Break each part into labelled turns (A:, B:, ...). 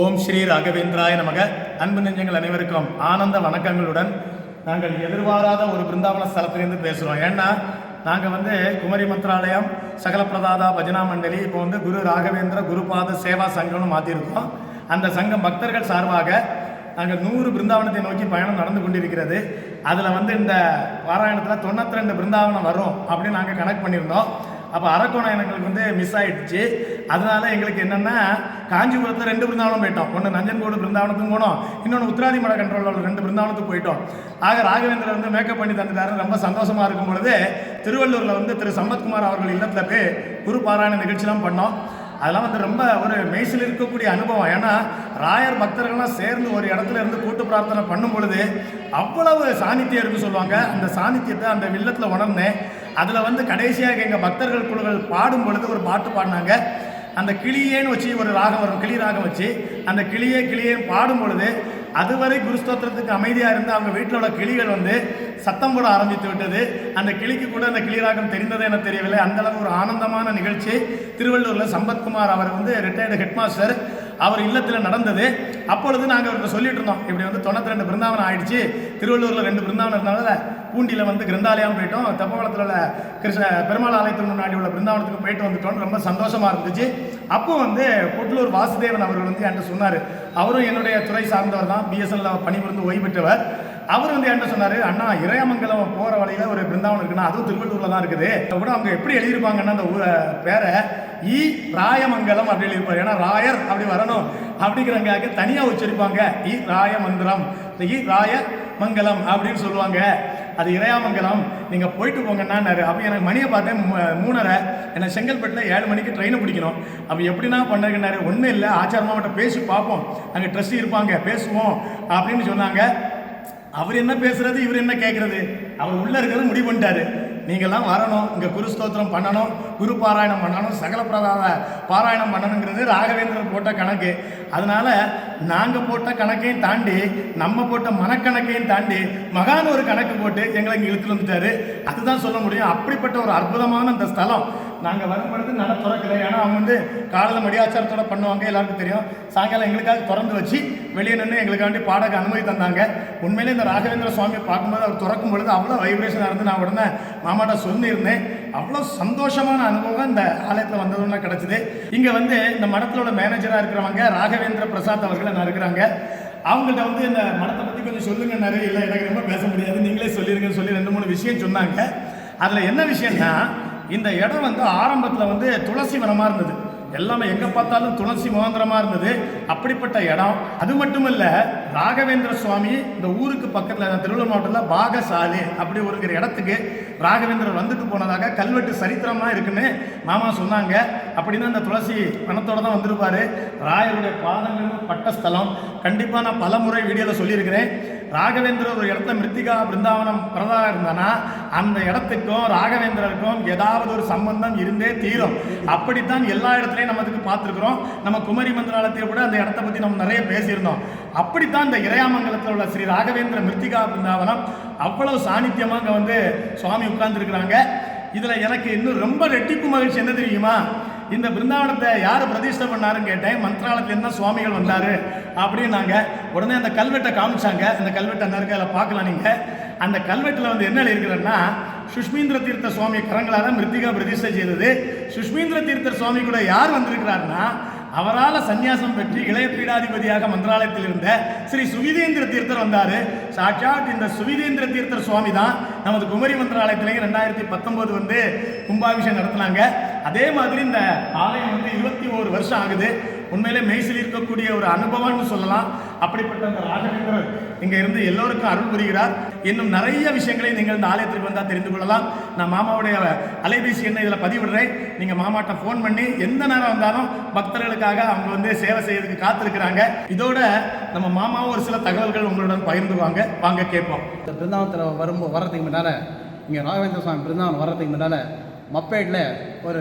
A: ஓம் ஸ்ரீ ராகவேந்திராய நமக. அன்பு நெஞ்சங்கள் அனைவருக்கும் ஆனந்த வணக்கங்களுடன் நாங்கள் எதிர்பாராத ஒரு பிருந்தாவன ஸ்தலத்திலிருந்து பேசுகிறோம் ஏன்னா நாங்கள் வந்து குமரி மந்திராலயம் சகல பிரதாதா பஜனா மண்டலி இப்போ வந்து குரு ராகவேந்திர குருபாத சேவா சங்கம்னு மாற்றிருக்கோம் அந்த சங்கம் பக்தர்கள் சார்பாக நாங்கள் நூறு பிருந்தாவனத்தை நோக்கி பயணம் நடந்து கொண்டிருக்கிறது. அதில் வந்து இந்த பாராயணத்தில் தொண்ணூற்றி ரெண்டு பிருந்தாவனம் வரும் அப்படின்னு நாங்கள் கனெக்ட் பண்ணியிருந்தோம். அப்போ அரக்கோணம் எங்களுக்கு வந்து மிஸ் ஆயிடுச்சு. அதனால எங்களுக்கு என்னென்னா காஞ்சிபுரத்தில் ரெண்டு பிருந்தாவனம் போயிட்டோம். ஒன்று நஞ்சன்கோடு பிருந்தாவனத்துக்கும் போனோம். இன்னொன்று உத்திராதி மலை கண்ட்ரோலில் ரெண்டு பிருந்தாவனத்துக்கு போயிட்டோம். ஆக ராகவேந்திரர் வந்து மேக்கப் பண்ணி தந்துட்டாரு. ரொம்ப சந்தோஷமாக இருக்கும் பொழுது திருவள்ளூரில் வந்து திரு சம்பத்குமார் அவர்கள் இல்லத்தில் போய் குரு பாராயண நிகழ்ச்சிலாம் பண்ணோம். அதெல்லாம் வந்து ரொம்ப ஒரு மெய்சில் இருக்கக்கூடிய அனுபவம். ஏன்னா ராயர் பக்தர்கள்லாம் சேர்ந்து ஒரு இடத்துல இருந்து கூட்டு பிரார்த்தனை பண்ணும் பொழுது அவ்வளவு சாநித்தியம் இருக்குன்னு சொல்லுவாங்க. அந்த சாநித்தியத்தை அந்த வில்லத்தில் உணர்ந்தேன். அதில் வந்து கடைசியாக எங்கள் பக்தர்கள் குழுக்கள் பாடும் பொழுது ஒரு பாட்டு பாடினாங்க. அந்த கிளியேன்னு வச்சு ஒரு ராகம் வரும். கிளி ராகம் வச்சு அந்த கிளியே கிளியேன்னு பாடும் பொழுது அதுவரை குருஸ்தோத்திரத்துக்கு அமைதியாக இருந்து அவங்க வீட்டில் உள்ள கிளிகள் வந்து சத்தம் போட ஆரம்பித்து விட்டது. அந்த கிளிக்கு கூட அந்த கிளிராகம் தெரிந்ததே என தெரியவில்லை. அந்தளவு ஒரு ஆனந்தமான நிகழ்ச்சி. திருவள்ளூரில் சம்பத்குமார் அவர் வந்து ரிட்டையர்டு ஹெட்மாஸ்டர் அவர் இல்லத்தில் நடந்தது. அப்பொழுது நாங்கள் அவருக்கு சொல்லிட்டு இருந்தோம் இப்படி வந்து தொண்ணூற்றி ரெண்டு பிருந்தாவனம் ஆயிடுச்சு. திருவள்ளூரில் ரெண்டு பிருந்தாவனம் இருந்தனால பூண்டியில் வந்து கிரந்தாலயம் போயிட்டோம். தப்பவளத்தில் உள்ள கிருஷ்ண பெருமாள் ஆலயத்துக்கு முன்னாடி உள்ள பிருந்தாவனத்துக்கு போயிட்டு வந்துட்டோம். ரொம்ப சந்தோஷமாக இருந்துச்சு. அப்போ வந்து பொட்லூர் வாசுதேவன் அவர்கள் வந்து என்கிட்ட சொன்னார். அவரும் என்னுடைய துறை சார்ந்தவர் தான். பிஎஸ்என்ல பணிபுரிந்து ஓய்வு பெற்றவர். அவர் வந்து என்ன சொன்னார்? அண்ணா இறையமங்கலம் போகிற வழியில் ஒரு பிருந்தாவனம் இருக்குன்னா அதுவும் திருவள்ளூரில் தான் இருக்குது. அதை கூட அவங்க எப்படி எழுதியிருப்பாங்கன்னா அந்த ஊரை பேரை இ ராயமங்கலம் அப்படி எழுதியிருப்பார். ஏன்னா ராயர் அப்படி வரணும் அப்படிங்கிறங்காக தனியாக உச்சரிப்பாங்க. இ ராயமந்திரம் இந்த இ ராய மங்கலம் அப்படின்னு சொல்லுவாங்க. அது இறையாமங்கலம். நீங்க போயிட்டு போங்கன்னாரு அப்போ எனக்கு மணியை பார்த்தேன் மூணரை. என்னை செங்கல்பட்டில் ஏழு மணிக்கு ட்ரெயினை பிடிக்கணும். அப்போ எப்படின்னா பண்ணுறேன்னாரு ஒன்றும் இல்லை ஆச்சாரமாவட்ட பேசி பார்ப்போம். அங்கே ட்ரெஸ் இருப்பாங்க பேசுவோம் அப்படின்னு சொன்னாங்க. அவர் என்ன பேசுறது இவர் என்ன கேட்கறது அவர் உள்ள இருக்கிறத முடிவு பண்ணிட்டாரு. நீங்கெல்லாம் வரணும். இங்க குரு ஸ்தோத்திரம் பண்ணணும். குரு பாராயணம் பண்ணணும். சகல பிரதாத பாராயணம் பண்ணணுங்கிறது ராகவேந்திரர் போட்ட கணக்கு. அதனால நாங்க போட்ட கணக்கையும் தாண்டி நம்ம போட்ட மனக்கணக்கையும் தாண்டி மகான் ஒரு கணக்கு போட்டு எங்களை இங்க இழுத்துட்டு வந்துட்டாரு. அதுதான் சொல்ல முடியும். அப்படிப்பட்ட ஒரு அற்புதமான அந்த ஸ்தலம். நாங்கள் வரும்பொழுது நட திறக்கலை ஏன்னா அவங்க வந்து காலையில் மடியாச்சாரத்தோட பண்ணுவாங்க எல்லாருக்கும் தெரியும். சாயங்காலம் எங்களுக்காக திறந்து வச்சு வெளியே நின்று எங்களுக்காண்டி பாடக அனுமதி தந்தாங்க. உண்மையிலே இந்த ராகவேந்திர சுவாமியை பார்க்கும்போது அவர் திறக்கும் பொழுது அவ்வளோ வைப்ரேஷனாக இருந்து நான் உடனே மாமாட்ட சொல்லியிருந்தேன். அவ்வளோ சந்தோஷமான அனுபவம் இந்த ஆலயத்தில் வந்ததுன்னா கிடச்சிது. இங்கே வந்து இந்த மடத்திலோட மேனேஜராக இருக்கிறவங்க ராகவேந்திர பிரசாத் அவர்கள் நான் இருக்கிறாங்க? அவங்கள்ட்ட வந்து இந்த மடத்தை பற்றி கொஞ்சம் சொல்லுங்க நிறைய இல்லை எனக்கு ரொம்ப பேச முடியாது. நீங்களே சொல்லிடுங்கன்னு சொல்லி ரெண்டு மூணு விஷயம் சொன்னாங்க. அதில் என்ன விஷயம்னா இந்த இடம் வந்து ஆரம்பத்தில் வந்து துளசி வனமாக இருந்தது. எல்லாமே எங்கே பார்த்தாலும் துளசி முகாந்திரமாக இருந்தது. அப்படிப்பட்ட இடம். அது மட்டும் இல்லை ராகவேந்திர சுவாமி இந்த ஊருக்கு பக்கத்தில் திருவள்ளூர் மாவட்டத்தில் பாகசாலி அப்படி ஒருங்கிற இடத்துக்கு ராகவேந்திரர் வந்துட்டு போனதாக கல்வெட்டு சரித்திரமாக இருக்குன்னு மாமா சொன்னாங்க. அப்படின்னா இந்த துளசி பணத்தோடு தான் வந்திருப்பாரு. ராயருடைய பாதங்களும் பட்ட ஸ்தலம் கண்டிப்பாக நான் பல முறை வீடியோவில் சொல்லியிருக்கிறேன். ராகவேந்திரர் ஒரு இடத்துல மிருத்திகா பிருந்தாவனம் பிரதா இருந்தானா அந்த இடத்துக்கும் ராகவேந்திரருக்கும் ஏதாவது ஒரு சம்பந்தம் இருந்தே தீரும். அப்படித்தான் எல்லா இடத்துலையும் நம்ம அதுக்கு பார்த்துருக்குறோம். நம்ம குமரி மந்திராலயத்தில் கூட அந்த இடத்த பற்றி நம்ம நிறைய பேசியிருந்தோம். அப்படித்தான் இந்த இறையாமங்கலத்தில் உள்ள ஸ்ரீ ராகவேந்திர மிருத்திகா பிருந்தாவனம் அவ்வளவு சாநித்தியமாக அங்கே வந்து சுவாமி உட்கார்ந்துருக்குறாங்க. இதில் எனக்கு இன்னும் ரொம்ப ரெட்டிப்பு மகிழ்ச்சி என்ன தெரியுமா? இந்த பிருந்தாவனத்தை யார் பிரதிஷ்டை பண்ணாருன்னு கேட்டேன் மந்திராலயத்தில் என்ன சுவாமிகள் வந்தாரு அப்படின்னாங்க. உடனே அந்த கல்வெட்டை காமிச்சாங்க. அந்த கல்வெட்டை அந்த அதில் பார்க்கலாம் நீங்கள் அந்த கல்வெட்டில் வந்து என்ன எழுதியிருக்கிறன்னா சுஷ்மீந்திர தீர்த்த சுவாமி கரங்களால் மிருத்திகா பிரதிஷ்டை செய்தது. சுஷ்மீந்திர தீர்த்த சுவாமி கூட யார் வந்திருக்கிறாருன்னா அவரால் சந்நியாசம் பெற்று இளைய பீடாதிபதியாக மந்திராலயத்தில் இருந்த ஸ்ரீ சுவிதேந்திர தீர்த்தர் வந்தார். சாட்சாத் இந்த சுவிதேந்திர தீர்த்தர் சுவாமி தான் நமது குமரி மந்திராலயத்திலேயே ரெண்டாயிரத்தி பத்தொம்போது வந்து கும்பாபிஷேகம் நடத்தினாங்க. அதே மாதிரி இந்த ஆலயம் வந்து இருபத்தி ஓரு வருஷம் ஆகுது. உண்மையிலே மெய்சில் இருக்கக்கூடிய ஒரு அனுபவம்னு சொல்லலாம். அப்படிப்பட்ட அந்த ராகவேந்திரர் இங்கே இருந்து எல்லோருக்கும் அருள் புரிகிறார். இன்னும் நிறைய விஷயங்களை நீங்கள் இந்த ஆலயத்திற்கு வந்தால் தெரிந்து கொள்ளலாம். நான் மாமாவுடைய அலைபேசி எண்ணை இதில் பதிவிடுறேன். நீங்கள் மாமாட்ட ஃபோன் பண்ணி எந்த நேரம் வந்தாலும் பக்தர்களுக்காக அவங்க வந்து சேவை செய்யறதுக்கு காத்திருக்கிறாங்க. இதோட நம்ம மாமாவும் ஒரு சில தகவல்கள் உங்களுடன் பகிர்ந்துவாங்க வாங்க கேட்போம்.
B: இந்த பிருந்தாவனத்தில் வரும்போது வர்றதுக்கு முன்னால் இங்கே ராகவேந்திர சுவாமி பிருந்தாவனம் வர்றதுக்கு முன்னால் மப்பேட்டில் ஒரு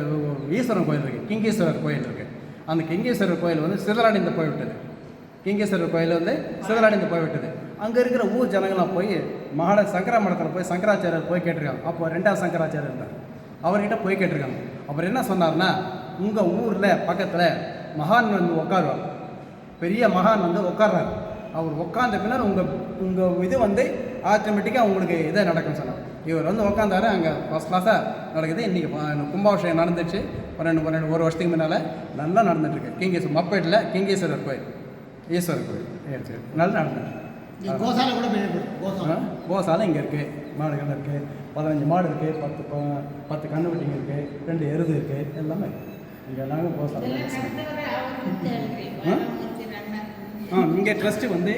B: ஈஸ்வரன் கோயில் இருக்குது கிங்கீஸ்வரர் கோயில் இருக்குது அந்த கிங்கீஸ்வரர் கோயில் வந்து சிதறடைந்து போய்விட்டது கிங்கீஸ்வரர் கோயில் வந்து சிதறடைந்து போய்விட்டது அங்கே இருக்கிற ஊர் ஜனங்களாம் போய் மகாட சங்கரா மடத்தில் போய் சங்கராச்சாரியர் போய் கேட்டிருக்காங்க. அப்போ ரெண்டாவது சங்கராச்சாரியர் இருந்தார். அவர்கிட்ட போய் கேட்டிருக்காங்க. அவர் என்ன சொன்னார்னா உங்கள் ஊரில் பக்கத்தில் மகான் வந்து உட்காருவார் பெரிய மகான் வந்து உட்கார்றாரு அவர் உட்காந்த பின்னர் உங்கள் உங்கள் இது வந்து ஆட்டோமேட்டிக்காக உங்களுக்கு இதை நடக்கும் சொன்னார். இவர் வந்து உட்காந்தாரு அங்கே ஃபஸ்ட் கிளாஸாக நடக்குது. இன்றைக்கி கும்பாபிஷேகம் நடந்துச்சு. பன்னெண்டு பன்னெண்டு ஒரு வருஷத்துக்கு முன்னால் நல்லா நடந்துட்டுருக்கு. கிங்கேஸ்வரர் மப்பேட்டில் கிங்கேஸ்வரர் கோயில். ஈஸ்வரர் கோயில். சரி சரி. நல்லா நடந்துட்டு
C: கோசாலை கூட போயிருக்கு கோசாலை
B: இங்கே இருக்குது மாடுகள் இருக்குது பதினஞ்சு மாடு இருக்குது பத்து பத்து கண்ணுக்குட்டிங்க இருக்குது ரெண்டு எருது இருக்குது எல்லாமே இங்கே நாங்கள் கோசாலை ஆ? இங்கே ட்ரஸ்ட்டு வந்து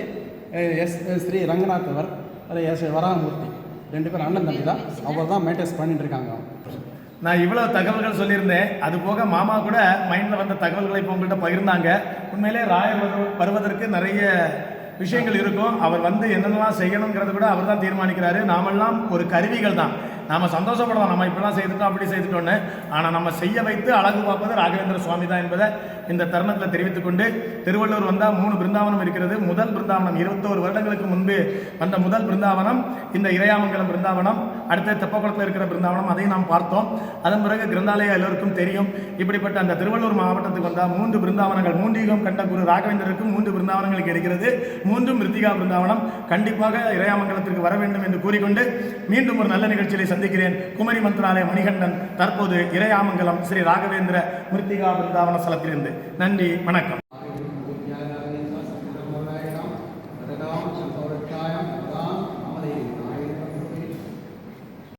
B: எஸ் ஸ்ரீ ரங்கநாதவர் அது எஸ் வராமூர்த்தி. ரெண்டு பேரும் அண்ணன் தம்பி தான். அவர் தான் மெயின்டைன்ஸ் பண்ணிட்டு இருக்காங்க.
A: நான் இவ்வளவு தகவல்கள் சொல்லியிருந்தேன். அது போக மாமா கூட மைண்டில் வந்த தகவல்களை இப்போ உங்கள்கிட்ட பகிர்ந்தாங்க. உண்மையிலே ராயர் வருவதற்கு நிறைய விஷயங்கள் இருக்கும். அவர் வந்து என்னென்னலாம் செய்யணுங்கிறது கூட அவர் தான் தீர்மானிக்கிறாரு. நாமெல்லாம் ஒரு கருவிகள் தான் நாம சந்தோஷப்படலாம். நம்ம இப்படிலாம் செய்துட்டோம் அப்படி செய்துட்டோன்னு ஆனால் நம்ம செய்ய வைத்து அழகு பார்ப்பது ராகவேந்திர சுவாமி தான் என்பதை இந்த தருணத்தில் தெரிவித்துக்கொண்டு திருவள்ளூர் வந்தால் மூணு பிருந்தாவனம் இருக்கிறது. முதல் பிருந்தாவனம் இருபத்தோரு வருடங்களுக்கு முன்பு வந்த முதல் பிருந்தாவனம் இந்த இறையாமங்கலம் பிருந்தாவனம். அடுத்த தெப்பக்குளத்தில் இருக்கிற பிருந்தாவனம் அதையும் நாம் பார்த்தோம். அதன் பிறகு கிரந்தாலயம் எல்லோருக்கும் தெரியும். இப்படிப்பட்ட அந்த திருவள்ளூர் மாவட்டத்துக்கு வந்தால் மூன்று பிருந்தாவனங்கள் மூன்றிகம் கண்ட குரு ராகவேந்தருக்கும் மூன்று பிருந்தாவனங்கள் இருக்கிறது. மூன்றும் மிருத்திகா பிருந்தாவனம். கண்டிப்பாக இறையாமங்கலத்திற்கு வர வேண்டும் என்று கூறிக்கொண்டு மீண்டும் ஒரு நல்ல நிகழ்ச்சியை சந்திக்கிறேன். குமரி மந்திராலய மணிகண்டன் தற்போது இறையாமங்கலம் ஸ்ரீ ராகவேந்திர மிருத்திகா பிருந்தாவன ஸ்தலத்திலிருந்து. நன்றி வணக்கம்.